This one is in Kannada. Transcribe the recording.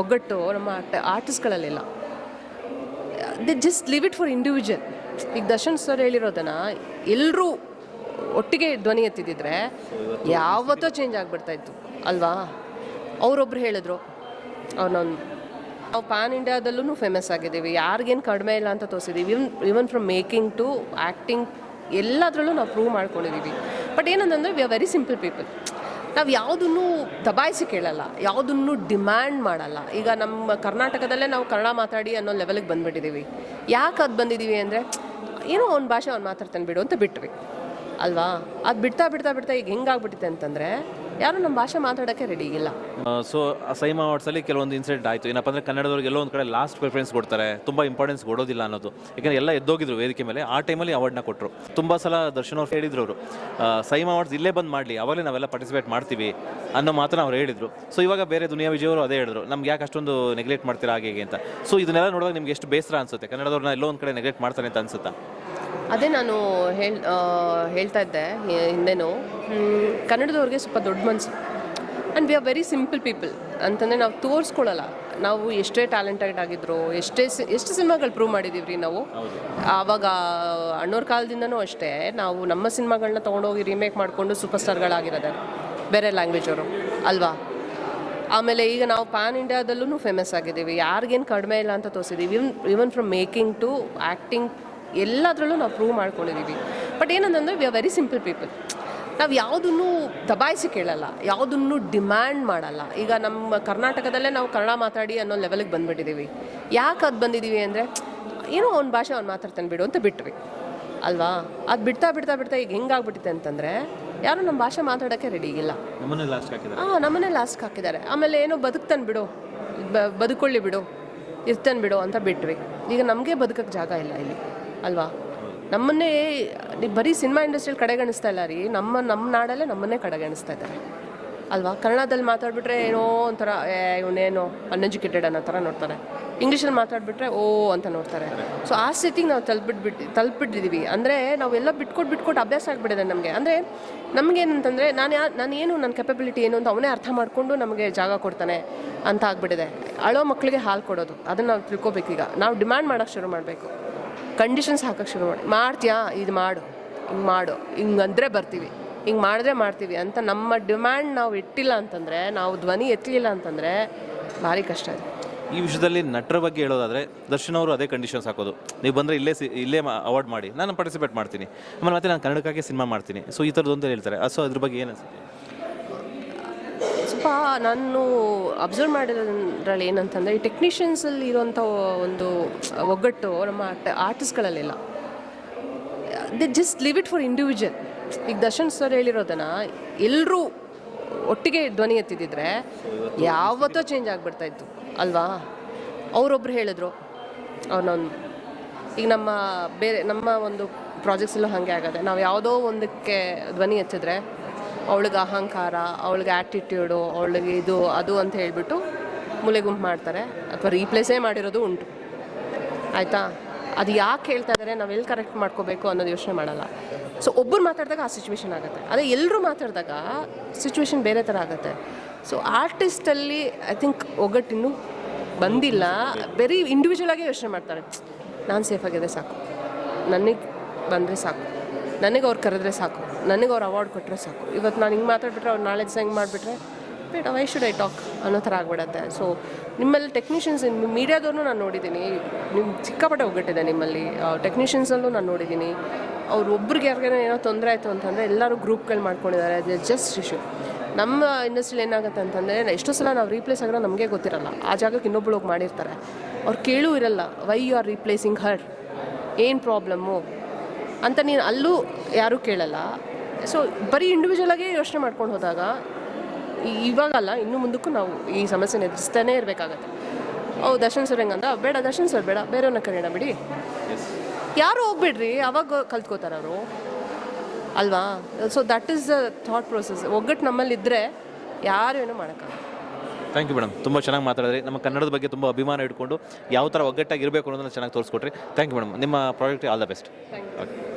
ಒಗ್ಗಟ್ಟು ನಮ್ಮ ಆರ್ಟಿಸ್ಟ್ಗಳಲ್ಲೆಲ್ಲ. The just live it for individual ಈಗ ದರ್ಶನ್ ಸರ್ ಹೇಳಿರೋದನ್ನು ಎಲ್ಲರೂ ಒಟ್ಟಿಗೆ ಧ್ವನಿ ಎತ್ತಿದ್ದಿದ್ರೆ ಯಾವತ್ತೋ ಚೇಂಜ್ ಆಗಿಬಿಡ್ತಾ ಇತ್ತು. ಅಲ್ವಾ? ಅವರೊಬ್ರು ಹೇಳಿದ್ರು ಅವ್ರನ್ನೊಂದು ನಾವು ಪ್ಯಾನ್ ಇಂಡಿಯಾದಲ್ಲೂ ಫೇಮಸ್ ಆಗಿದ್ದೀವಿ. ಯಾರಿಗೇನು ಕಡಿಮೆ ಇಲ್ಲ ಅಂತ ತೋರಿಸಿದ್ದೀವಿ. Even even from making to acting ಎಲ್ಲದರಲ್ಲೂ ನಾವು ಪ್ರೂವ್ ಮಾಡ್ಕೊಂಡಿದ್ದೀವಿ. ಬಟ್ ಏನಂತಂದರೆ we are very simple people ನಾವು ಯಾವುದನ್ನು ದಬಾಯಿಸಿ ಕೇಳಲ್ಲ, ಯಾವುದನ್ನು ಡಿಮ್ಯಾಂಡ್ ಮಾಡಲ್ಲ. ಈಗ ನಮ್ಮ ಕರ್ನಾಟಕದಲ್ಲೇ ನಾವು ಕನ್ನಡ ಮಾತಾಡಿ ಅನ್ನೋ ಲೆವೆಲಿಗೆ ಬಂದ್ಬಿಟ್ಟಿದ್ದೀವಿ ಯಾಕೆ ಅದು ಬಂದಿದ್ದೀವಿ ಅಂದರೆ, ಏನೋ ಒಂದು ಭಾಷೆ ಅವ್ನು ಮಾತಾಡ್ತಾನೆ ಬಿಡು ಅಂತ ಬಿಟ್ವಿ. ಅಲ್ವಾ? ಅದು ಬಿಡ್ತಾ ಬಿಡ್ತಾ ಬಿಡ್ತಾ ಈಗ ಹೆಂಗಾಗ್ಬಿಟ್ಟಿದೆ ಅಂತಂದರೆ, ಯಾರು ನಮ್ಮ ಭಾಷೆ ಮಾತಾಡೋಕ್ಕೆ ರೆಡಿ ಇಲ್ಲ. ಸೊ ಸೈಮಾ ಅವಾರ್ಡ್ಸಲ್ಲಿ ಕೆಲವೊಂದು ಇನ್ಸಿಡೆಂಟ್ ಆಯಿತು. ಏನಪ್ಪ ಅಂದರೆ ಕನ್ನಡದವ್ರಿಗೆ ಎಲ್ಲೋ ಒಂದು ಕಡೆ ಲಾಸ್ಟ್ ಪ್ರಿಫರೆನ್ಸ್ ಕೊಡ್ತಾರೆ. ತುಂಬ ಇಂಪಾರ್ಟೆನ್ಸ್ ಕೊಡೋದಿಲ್ಲ ಅನ್ನೋದು. ಯಾಕಂದರೆ ಎಲ್ಲ ಎದ್ದೋಗಿದ್ರು ವೇದಿಕೆ ಮೇಲೆ. ಆ ಟೈಮಲ್ಲಿ ಅವಾರ್ಡ್ನ ಕೊಟ್ಟರು ತುಂಬ ಸಲ ದರ್ಶನ್ ಅವ್ರು ಹೇಳಿದ್ರು ಅವರು ಸೈಮಾ ಅವಾರ್ಡ್ಸ್ ಇಲ್ಲೇ ಬಂದು ಮಾಡಲಿ, ಅವಾಗಲೇ ನಾವೆಲ್ಲ ಪಾರ್ಟಿಸಿಪೇಟ್ ಮಾಡ್ತೀವಿ ಅನ್ನೋ ಮಾತನ್ನ ಅವ್ರು ಹೇಳಿದರು. ಸೊ ಇವಾಗ ಬೇರೆ ದುನಿಯಾ ವಿಜಯ್ ಅವರು ಅದೇ ಹೇಳಿದ್ರು. ನಮ್ಗೆ ಯಾಕೆ ಅಷ್ಟೊಂದು ನೆಗ್ಲೆಕ್ಟ್ ಮಾಡ್ತೀರಾ ಹಾಗೆ ಅಂತ. ಸೊ ಇದನ್ನೆಲ್ಲ ನೋಡಿದಾಗ ನಿಮ್ಗೆ ಎಷ್ಟು ಬೇಸರ ಅನ್ಸುತ್ತೆ? ಕನ್ನಡದವ್ರನ್ನ ಎಲ್ಲೋ ಒಂದು ಕಡೆ ನೆಗ್ಲೆಕ್ಟ್ ಮಾಡ್ತಾರೆ ಅಂತ ಅನ್ಸುತ್ತಾ? ಅದೇ ನಾನು ಹೇಳ್ ಹೇಳ್ತಾ ಇದ್ದೆ ಹಿಂದೆನೂ. ಕನ್ನಡದವ್ರಿಗೆ ಸ್ವಲ್ಪ ದೊಡ್ಡ ಮನಸ್ಸು we are very simple people ಅಂತಂದರೆ ನಾವು ತೋರಿಸ್ಕೊಳ್ಳಲ್ಲ ನಾವು ಎಷ್ಟೇ ಟ್ಯಾಲೆಂಟೆಡ್ ಆಗಿದ್ರು, ಎಷ್ಟೇ ಎಷ್ಟು ಸಿನಿಮಾಗಳು ಪ್ರೂವ್ ಮಾಡಿದ್ದೀವಿ ನಾವು? ಆವಾಗ ಅಣ್ಣೋರ ಕಾಲದಿಂದನೂ ಅಷ್ಟೇ, ನಾವು ನಮ್ಮ ಸಿನಿಮಾಗಳನ್ನ ತೊಗೊಂಡೋಗಿ ರೀಮೇಕ್ ಮಾಡಿಕೊಂಡು ಸೂಪರ್ ಸ್ಟಾರ್ಗಳಾಗಿರೋದೆ ಬೇರೆ ಲ್ಯಾಂಗ್ವೇಜ್ ಅವರು, ಅಲ್ವಾ? ಆಮೇಲೆ ಈಗ ನಾವು ಪ್ಯಾನ್ ಇಂಡಿಯಾದಲ್ಲೂ ಫೇಮಸ್ ಆಗಿದ್ದೀವಿ. ಯಾರಿಗೇನು ಕಡಿಮೆ ಇಲ್ಲ ಅಂತ ತೋರಿಸಿದ್ದೀವಿ. Even even from making to acting ಎಲ್ಲದರಲ್ಲೂ ನಾವು ಪ್ರೂವ್ ಮಾಡ್ಕೊಂಡಿದ್ದೀವಿ. ಬಟ್ ಏನಂತಂದರೆ we are very simple people ನಾವು ಯಾವುದನ್ನು ದಬಾಯಿಸಿ ಕೇಳಲ್ಲ ಯಾವುದನ್ನು ಡಿಮ್ಯಾಂಡ್ ಮಾಡಲ್ಲ. ಈಗ ನಮ್ಮ ಕರ್ನಾಟಕದಲ್ಲೇ ನಾವು ಕನ್ನಡ ಮಾತಾಡಿ ಅನ್ನೋ ಲೆವೆಲಿಗೆ ಬಂದ್ಬಿಟ್ಟಿದ್ದೀವಿ ಯಾಕೆ ಅದು ಬಂದಿದ್ದೀವಿ ಅಂದರೆ ಏನೋ ಅವ್ನ ಭಾಷೆ ಅವ್ನು ಮಾತಾಡ್ತಾನೆ ಬಿಡು ಅಂತ ಬಿಟ್ವಿ. ಅಲ್ವಾ? ಅದು ಬಿಡ್ತಾ ಬಿಡ್ತಾ ಬಿಡ್ತಾ ಈಗ ಹೆಂಗಾಗ್ಬಿಟ್ಟಿದೆ ಅಂತಂದರೆ ಯಾರು ನಮ್ಮ ಭಾಷೆ ಮಾತಾಡೋಕ್ಕೆ ರೆಡಿ ಇಲ್ಲ. ಹಾಂ ನಮ್ಮನ್ನೇ ಲಾಸ್ಕ್ ಹಾಕಿದ್ದಾರೆ. ಆಮೇಲೆ ಏನೋ ಬದುಕ್ತಾನೆ ಬಿಡು ಬ ಬದುಕೊಳ್ಳಿ ಬಿಡು ಇರ್ತಾನೆ ಬಿಡು ಅಂತ ಬಿಟ್ವಿ. ಈಗ ನಮಗೆ ಬದುಕಕ್ಕೆ ಜಾಗ ಇಲ್ಲ ಇಲ್ಲಿ. ಅಲ್ವಾ? ನಮ್ಮನ್ನೇ ಬರೀ ಸಿನಿಮಾ ಇಂಡಸ್ಟ್ರಿಯಲ್ಲಿ ಕಡೆಗಣಿಸ್ತಾ ಇಲ್ಲ ರೀ. ನಮ್ಮ ನಮ್ಮ ನಾಡಲ್ಲೇ ನಮ್ಮನ್ನೇ ಕಡೆಗಣಿಸ್ತಾ ಇದ್ದಾರೆ. ಅಲ್ವಾ? ಕನ್ನಡದಲ್ಲಿ ಮಾತಾಡ್ಬಿಟ್ರೆ ಏನೋ ಒಂಥರ ಇವನೇನೋ ಅನ್ಎಜುಕೇಟೆಡ್ ಅನ್ನೋ ಥರ ನೋಡ್ತಾರೆ. ಇಂಗ್ಲೀಷಲ್ಲಿ ಮಾತಾಡ್ಬಿಟ್ರೆ, ಓ, ಅಂತ ನೋಡ್ತಾರೆ. ಸೊ ಆ ಸ್ಥಿತಿಗೆ ನಾವು ತಲುಪಿಟ್ಬಿಟ್ಟು ತಲುಪಿಟ್ಟಿದ್ದೀವಿ ಅಂದರೆ ನಾವೆಲ್ಲ ಬಿಟ್ಕೊಟ್ಟು ಬಿಟ್ಕೊಟ್ಟು ಅಭ್ಯಾಸ ಆಗಿಬಿಟ್ಟಿದೆ ನಮಗೆ. ಅಂದರೆ ನಮಗೇನಂತಂದರೆ, ನಾನು ಯಾ, ನಾನು ಏನು ನನ್ನ ಕೆಪಬಿಲಿಟಿ ಏನು ಅಂತ ಅವನೇ ಅರ್ಥ ಮಾಡಿಕೊಂಡು ನಮಗೆ ಜಾಗ ಕೊಡ್ತಾನೆ ಅಂತ ಆಗ್ಬಿಟ್ಟಿದೆ. ಅಳೋ ಮಕ್ಕಳಿಗೆ ಹಾಲು ಕೊಡೋದು. ಅದನ್ನು ನಾವು ತಿಳ್ಕೊಬೇಕೀಗ. ನಾವು ಡಿಮ್ಯಾಂಡ್ ಮಾಡೋಕ್ಕೆ ಶುರು ಮಾಡಬೇಕು. ಕಂಡೀಷನ್ಸ್ ಹಾಕೋಕ್ಕೆ ಶುರು ಮಾಡಿ, ಮಾಡ್ತೀಯಾ? ಇದು ಮಾಡು, ಹಿಂಗೆ ಮಾಡು, ಹಿಂಗೆ ಅಂದರೆ ಬರ್ತೀವಿ, ಹಿಂಗೆ ಮಾಡಿದ್ರೆ ಮಾಡ್ತೀವಿ ಅಂತ ನಮ್ಮ ಡಿಮ್ಯಾಂಡ್ ನಾವು ಇಟ್ಟಿಲ್ಲ ಅಂತಂದರೆ, ನಾವು ಧ್ವನಿ ಎತ್ತಲಿಲ್ಲ ಅಂತಂದರೆ ಭಾರಿ ಕಷ್ಟ ಇದೆ ಈ ವಿಷಯದಲ್ಲಿ ನಟರ ಬಗ್ಗೆ ಹೇಳೋದಾದ್ರೆ, ದರ್ಶನ್ ಅವರು ಅದೇ ಕಂಡೀಷನ್ಸ್ ಹಾಕೋದು. ನೀವು ಬಂದರೆ ಇಲ್ಲೇ ಸಿ, ಇಲ್ಲೇ ಅವಾರ್ಡ್ ಮಾಡಿ, ನಾನು ಪಾರ್ಟಿಸಿಪೇಟ್ ಮಾಡ್ತೀನಿ. ಆಮೇಲೆ ಮತ್ತೆ ನಾನು ಕನ್ನಡಕ್ಕಾಗಿ ಸಿನಿಮಾ ಮಾಡ್ತೀನಿ. ಸೊ ಈ ಥರದ್ದು ಅಂತ ಹೇಳ್ತಾರೆ. ಸೊ ಅದ್ರ ಬಗ್ಗೆ ಏನು ಅನ್ಸುತ್ತೆ? ಸ್ವಲ್ಪ ನಾನು ಅಬ್ಸರ್ವ್ ಮಾಡಿರೋದ್ರಲ್ಲಿ ಏನಂತಂದರೆ, ಈ ಟೆಕ್ನಿಷಿಯನ್ಸಲ್ಲಿ ಇರೋಂಥ ಒಂದು ಒಗ್ಗಟ್ಟು ನಮ್ಮ ಆರ್ಟಿಸ್ಟ್ಗಳಲ್ಲೆಲ್ಲ the just live it for individual ಈಗ ದರ್ಶನ್ ಸರ್ ಹೇಳಿರೋದನ್ನು ಎಲ್ಲರೂ ಒಟ್ಟಿಗೆ ಧ್ವನಿ ಎತ್ತಿದ್ದಿದ್ರೆ ಯಾವತ್ತೋ ಚೇಂಜ್ ಆಗಿಬಿಡ್ತಾ ಇತ್ತು, ಅಲ್ವಾ? ಅವರೊಬ್ರು ಹೇಳಿದ್ರು, ಅವ್ರನ್ನೊಂದು. ಈಗ ನಮ್ಮ ಬೇರೆ, ನಮ್ಮ ಒಂದು ಪ್ರಾಜೆಕ್ಟ್ಸಲ್ಲೂ ಹಾಗೆ ಆಗದೆ, ನಾವು ಯಾವುದೋ ಒಂದಕ್ಕೆ ಧ್ವನಿ ಎತ್ತಿದ್ರೆ ಅವಳಿಗೆ ಅಹಂಕಾರ, ಅವಳಿಗೆ ಆ್ಯಟಿಟ್ಯೂಡು ಅವಳಿಗೆ ಇದು, ಅದು ಅಂತ ಹೇಳಿಬಿಟ್ಟು ಮೂಲೆ ಗುಂಪು ಮಾಡ್ತಾರೆ. ಅಥವಾ ರೀಪ್ಲೇಸೇ ಮಾಡಿರೋದು ಉಂಟು. ಆಯಿತಾ? ಅದು ಯಾಕೆ ಹೇಳ್ತಾ ಇದ್ದಾರೆ ನಾವು ಎಲ್ಲಿ ಕರೆಕ್ಟ್ ಮಾಡ್ಕೋಬೇಕು ಅನ್ನೋದು ಯೋಚನೆ ಮಾಡಲ್ಲ. ಸೊ ಒಬ್ಬರು ಮಾತಾಡಿದಾಗ ಆ ಸಿಚುವೇಶನ್ ಆಗುತ್ತೆ. ಅದೇ ಎಲ್ಲರೂ ಮಾತಾಡಿದಾಗ ಸಿಚುವೇಶನ್ ಬೇರೆ ಥರ ಆಗುತ್ತೆ. ಸೊ ಆರ್ಟಿಸ್ಟಲ್ಲಿ ಐ ಥಿಂಕ್ ಒಗ್ಗಟ್ಟಿನೂ ಬಂದಿಲ್ಲ. ಬೆರಿ ಇಂಡಿವಿಜುವಲ್ ಆಗಿ ಯೋಚನೆ ಮಾಡ್ತಾರೆ. ನಾನು ಸೇಫಾಗಿದೆ ಸಾಕು. ನನಗೆ ಬಂದರೆ ಸಾಕು. ನನಗೆ ಅವ್ರು ಕರೆದ್ರೆ ಸಾಕು. ನನಗೆ ಅವ್ರು ಅವಾರ್ಡ್ ಕೊಟ್ಟರೆ ಸಾಕು. ಇವತ್ತು ನಾನು ಹಿಂಗೆ ಮಾತಾಡ್ಬಿಟ್ರೆ ಅವ್ರು ನಾಳೆ ಹಿಂಗೆ ಮಾಡಿಬಿಟ್ರೆ, ಬೇಡ ವೈ ಶುಡ್ ಐ ಟಾಕ್ ಅನ್ನೋ ಥರ ಆಗ್ಬಿಡತ್ತೆ. ಸೊ ನಿಮ್ಮಲ್ಲಿ ಟೆಕ್ನಿಷಿಯನ್ಸ್ ಮೀಡಿಯಾದವ್ರನ್ನೂ ನಾನು ನೋಡಿದ್ದೀನಿ ನಿಮ್ಮ ಸಿಕ್ಕಾಪಟ್ಟೆ ಒಗ್ಗಟ್ಟಿದೆ ನಿಮ್ಮಲ್ಲಿ. ಟೆಕ್ನಿಷಿಯನ್ಸಲ್ಲೂ ನಾನು ನೋಡಿದ್ದೀನಿ ಅವ್ರು ಒಬ್ರಿಗೆ ಯಾರಿಗೇನೋ ಏನೋ ತೊಂದರೆ ಆಯಿತು ಅಂತಂದರೆ ಎಲ್ಲರೂ ಗ್ರೂಪ್ಗಳು ಮಾಡ್ಕೊಂಡಿದ್ದಾರೆ. ಅದು ಜಸ್ಟ್ ಇಶ್ಯೂ ನಮ್ಮ ಇಂಡಸ್ಟ್ರಿಲಿ ಏನಾಗುತ್ತೆ ಅಂತಂದರೆ, ಎಷ್ಟೋ ಸಲ ನಾವು ರೀಪ್ಲೇಸ್ ಆಗಿರೋ ನಮಗೆ ಗೊತ್ತಿರಲ್ಲ. ಆ ಜಾಗಕ್ಕೆ ಇನ್ನೊಬ್ಬಳು ಹೋಗಿ ಮಾಡಿರ್ತಾರೆ. ಅವ್ರು ಕೇಳೂ ಇರಲ್ಲ why you are replacing her ಏನು ಪ್ರಾಬ್ಲಮ್ಮು ಅಂತ ನೀನು ಅಲ್ಲೂ ಯಾರೂ ಕೇಳಲ್ಲ. ಸೊ ಬರೀ ಇಂಡಿವಿಜುವಲ್ ಆಗೇ ಯೋಚನೆ ಮಾಡ್ಕೊಂಡು ಹೋದಾಗ ಇವಾಗಲ್ಲ ಇನ್ನು ಮುಂದಕ್ಕೂ ನಾವು ಈ ಸಮಸ್ಯೆನ ಎದುರಿಸ್ತಾನೆ ಇರಬೇಕಾಗತ್ತೆ. ಓ ದರ್ಶನ್ ಸರ್ ಹೆಂಗಂದ? ಬೇಡ ದರ್ಶನ್ ಸರ್ ಬೇಡ ಬೇರೆಯವ್ರನ್ನ ಕರೆಯೋಣ ಬಿಡಿ. ಯಾರು ಹೋಗ್ಬಿಡ್ರಿ ಅವಾಗ ಕಲ್ತ್ಕೋತಾರೆ ಅವರು. ಅಲ್ವಾ? So that is the thought process ಒಗ್ಗಟ್ಟು ನಮ್ಮಲ್ಲಿದ್ದರೆ ಯಾರು ಏನೂ ಮಾಡೋಕ್ಕಾಗಲ್ಲ. ಥ್ಯಾಂಕ್ ಯು ಮೇಡಮ್ ತುಂಬ ಚೆನ್ನಾಗಿ ಮಾತಾಡಿದ್ರಿ. ನಮ್ಮ ಕನ್ನಡದ ಬಗ್ಗೆ ತುಂಬ ಅಭಿಮಾನ ಇಟ್ಕೊಂಡು ಯಾವ ಥರ ಒಗ್ಗಟ್ಟಾಗಿ ಇರಬೇಕು ಅನ್ನೋದನ್ನ ಚೆನ್ನಾಗಿ ತೋರಿಸ್ಕೊಟ್ರಿ. ಥ್ಯಾಂಕ್ ಯು ಮೇಡಮ್ ನಿಮ್ಮ project all the best okay